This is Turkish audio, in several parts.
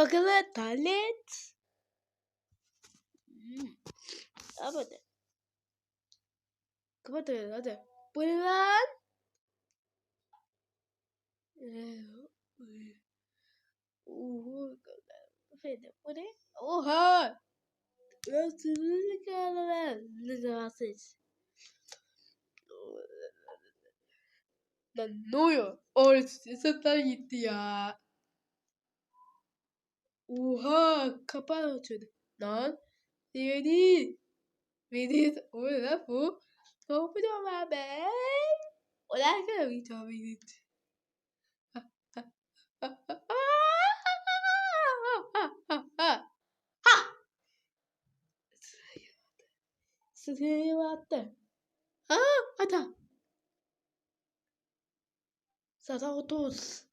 Bakalım talet. Hmm. Hadi. Kapat hadi. hadi. Bu ne lan? Oha. Efendim bu ne? Oha. Nasıl kalır? Lütfensiniz. Lan ne oluyor? Orası sesler gitti ya. Oha kapağı açıyordu. Lan Deniz. Deniz. O ne lan bu? Ne yapacağım ben? O ne kadar bir tane Deniz. Sıraya battı. Ha, ada. Sana otuz.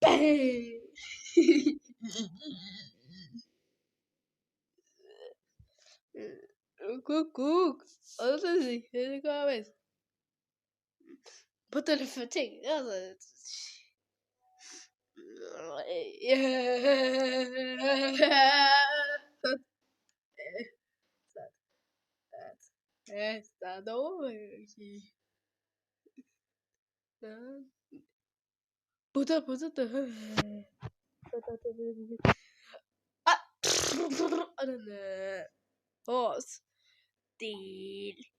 Bang! Kuckuck, also sich Hilgabes. Butter for Ting, Altså... Yeah. 啥东西？嗯，不对不对的，对对对对对，啊，啊呢，好，停。